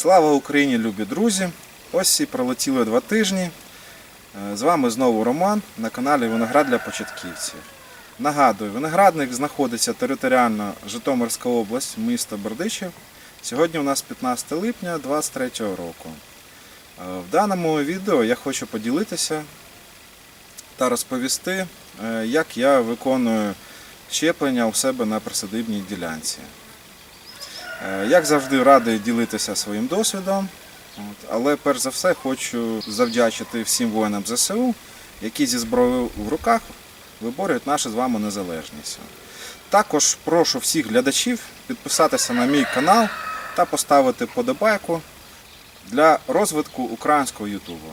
Слава Україні, любі друзі! Ось і пролетіли два тижні. Е, З вами знову Роман на каналі Виноград для початківців. Нагадую, виноградник знаходиться територіально Житомирська область, місто Бердичів. Сьогодні у нас 15 липня 2023 року. Е, В даному відео я хочу поділитися та розповісти, е, як я виконую щеплення у себе на присадибній ділянці. Е, Як завжди, радий ділитися своїм досвідом. Але перш за все хочу завдячити всім воїнам ЗСУ, які зі зброєю в руках виборюють нашу з вами незалежність. Також прошу всіх глядачів підписатися на мій канал та поставити подобайку для розвитку українського Ютубу.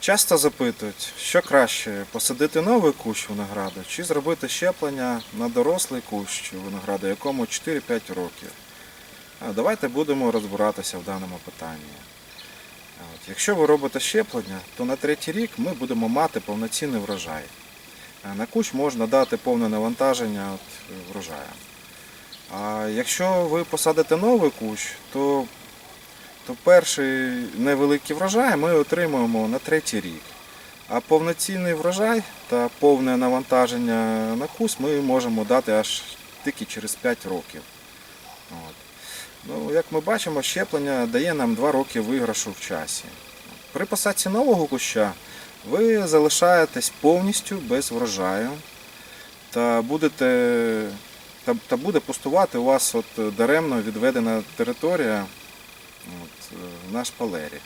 Часто запитують, що краще посадити новий кущ винограду чи зробити щеплення на дорослий кущ винограду, якому 4-5 років. Давайте будемо розбиратися в даному питанні. От, Якщо ви робите щеплення, то на третій рік ми будемо мати повноцінний врожай. На кущ можна дати повне навантаження врожаю. А якщо ви посадите новий кущ, то, то перший невеликий врожай ми отримуємо на третій рік. А повноцінний врожай та повне навантаження на кущ ми можемо дати аж тільки через 5 років. От. Ну, як ми бачимо, щеплення дає нам 2 роки виграшу в часі. При посадці нового куща ви залишаєтесь повністю без врожаю та, будете, та, та буде пустувати у вас от даремно відведена територія от, е, на шпалері.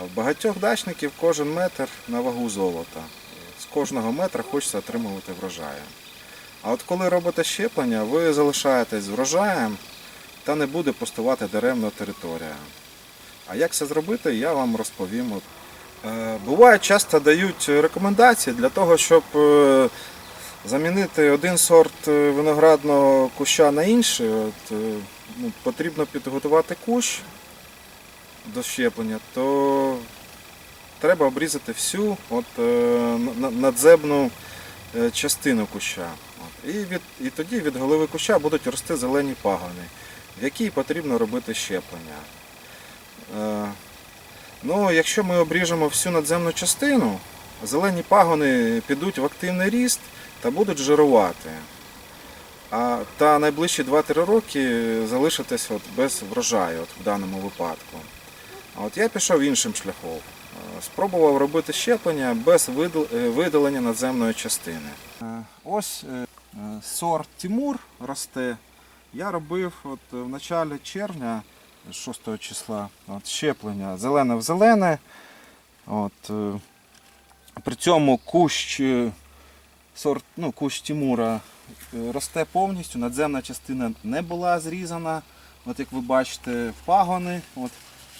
А в багатьох дачників кожен метр на вагу золота. З кожного метра хочеться отримувати врожаю. А от коли робите щеплення, ви залишаєтесь врожаєм та не буде пустувати даремно територія. А як це зробити, я вам розповім. Е, Буває, часто дають рекомендації для того, щоб е, замінити один сорт е, виноградного куща на інший. От, ну, потрібно підготувати кущ до щеплення, то треба обрізати всю от, на- на- надземну е, частину куща. От. І, від, і тоді від голови куща будуть рости зелені пагони, в якій потрібно робити щеплення. Е, Ну, якщо ми обріжемо всю надземну частину, зелені пагони підуть в активний ріст та будуть жирувати. А, та найближчі 2-3 роки залишитесь от без врожаю от в даному випадку. А от я пішов іншим шляхом. Е, Спробував робити щеплення без е, видалення надземної частини. Ось сорт Тимур росте. Я робив от в началі червня, 6 числа, от, щеплення зелене в зелене. От, е, при цьому кущ, е, сорт, ну, кущ Тимура е, росте повністю, надземна частина не була зрізана. От як ви бачите, пагони, от,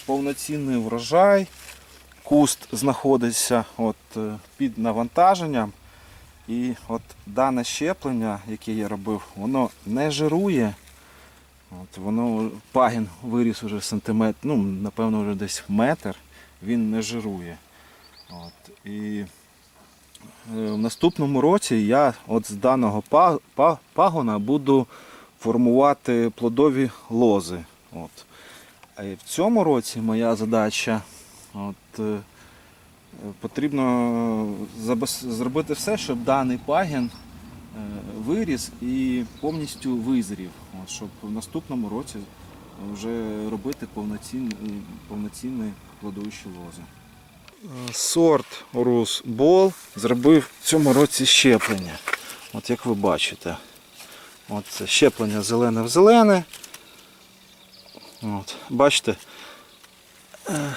повноцінний врожай. Куст знаходиться от, е, під навантаженням. І от дане щеплення, яке я робив, воно не жирує. От воно пагін виріс уже сантиметр, ну, напевно, вже десь метр, він не жирує. От, і е, в наступному році я от з даного па- па- пагона буду формувати плодові лози. От. А в цьому році моя задача от, е, потрібно зробити все, щоб даний пагін е, виріс і повністю визрів, щоб в наступному році вже робити повноцінні, повноцінні плодовищі лози. Сорт Рус зробив в цьому році щеплення. От як ви бачите. От це щеплення зелене в зелене. От, бачите, е,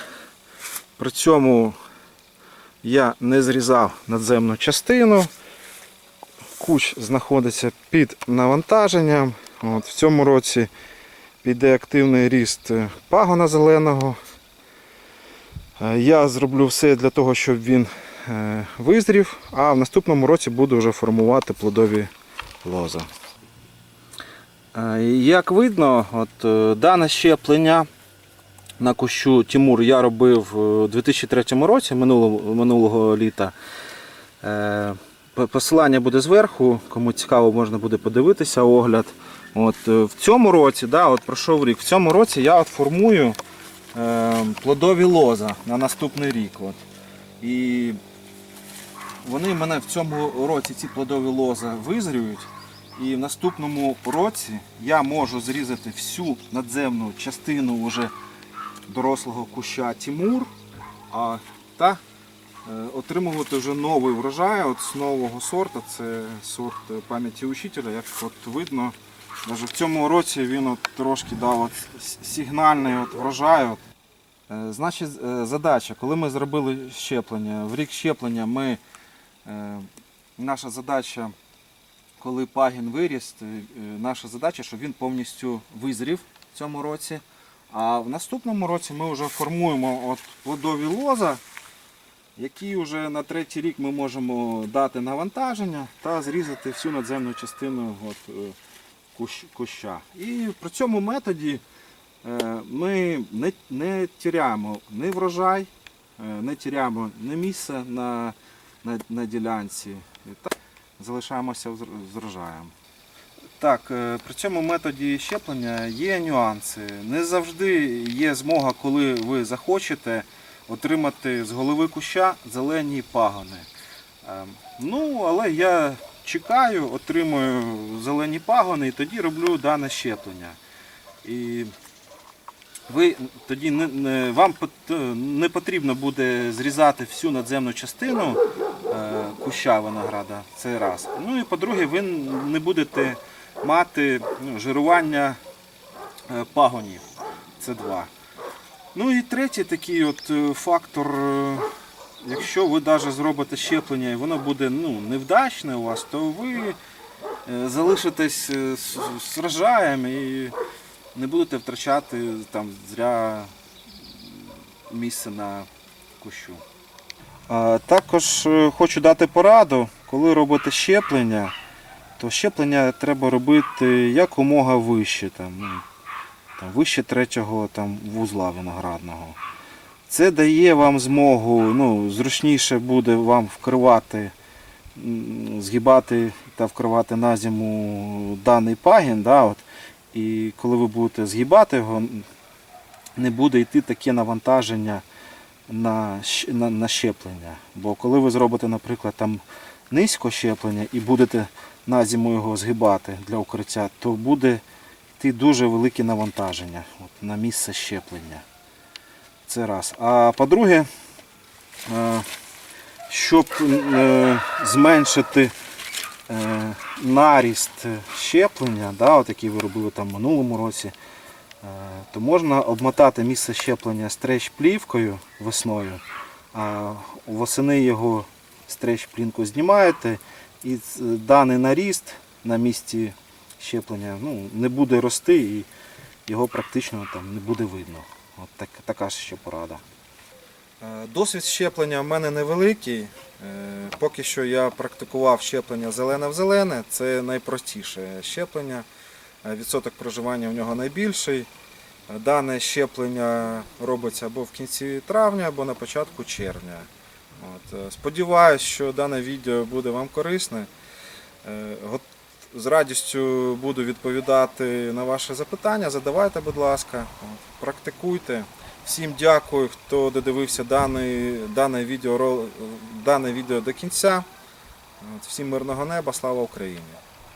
при цьому я не зрізав надземну частину. Кущ знаходиться під навантаженням. От, в цьому році піде активний ріст е, пагона зеленого. Е, Я зроблю все для того, щоб він е, визрів, а в наступному році буду вже формувати плодові лоза. Як видно, от, дане щеплення на кущу Тимур я робив у 2003 році, минулого, минулого літа. Посилання буде зверху, кому цікаво, можна буде подивитися огляд. От, е, в цьому році, да, от пройшов рік, в цьому році я от формую е, плодові лоза на наступний рік. От. І вони в мене в цьому році ці плодові лоза визріють. І в наступному році я можу зрізати всю надземну частину вже дорослого куща Тімур а, та е, отримувати вже новий врожай от з нового сорту. Це сорт е, пам'яті учителя. Як от видно, навіть в цьому році він от трошки дав от сигнальний от врожай. От. Е, Значить, е, задача, коли ми зробили щеплення, в рік щеплення ми, е, наша задача, коли пагін виріс, наша задача, щоб він повністю визрів в цьому році. А в наступному році ми вже формуємо от плодові лоза, які вже на третій рік ми можемо дати навантаження та зрізати всю надземну частину от, куща. І при цьому методі е, ми не, не тіряємо ні врожай, е, не тіряємо ні місце на, на, на ділянці. І так залишаємося з врожаєм. Так, е, при цьому методі щеплення є нюанси. Не завжди є змога, коли ви захочете отримати з голови куща зелені пагони. Е, Ну, але я чекаю, отримую зелені пагони і тоді роблю дане щеплення. І ви тоді не, не, вам не потрібно буде зрізати всю надземну частину е, куща винограда, це раз. Ну і по-друге, ви не будете мати ну, жирування е, пагонів. Це два. Ну і третій такий от е, фактор, е, якщо ви навіть зробите щеплення і воно буде ну, невдачне у вас, то ви е, залишитесь е, з, врожаєм і не будете втрачати там зря місце на кущу. Також е, хочу дати пораду, коли робите щеплення, то щеплення треба робити якомога вище, там, ну, там, вище третього там, вузла виноградного. Це дає вам змогу, ну, зручніше буде вам вкривати, згибати та вкривати на зиму даний пагін. Да, от. І коли ви будете згибати його, не буде йти таке навантаження на, на, на щеплення. Бо коли ви зробите, наприклад, там низько щеплення і будете на зиму його згибати для укриття, то буде йти дуже велике навантаження от, на місце щеплення. Це раз. А по-друге, е, щоб е, зменшити е, наріст щеплення, да, от який ви робили там в минулому році, то можна обмотати місце щеплення стрейч-плівкою весною, а восени його стрейч-плінку знімаєте і даний наріст на місці щеплення ну, не буде рости і його практично там не буде видно. От так, така ж ще порада. Е, Досвід щеплення в мене невеликий. Е, Поки що я практикував щеплення зелене в зелене, це найпростіше щеплення. Е, Відсоток проживання в нього найбільший. Дане щеплення робиться або в кінці травня, або на початку червня. От. Сподіваюсь, що дане відео буде вам корисне. З радістю буду відповідати на ваші запитання. Задавайте, будь ласка, практикуйте. Всім дякую, хто додивився дане, дане, відео, дане відео до кінця. Всім мирного неба, слава Україні!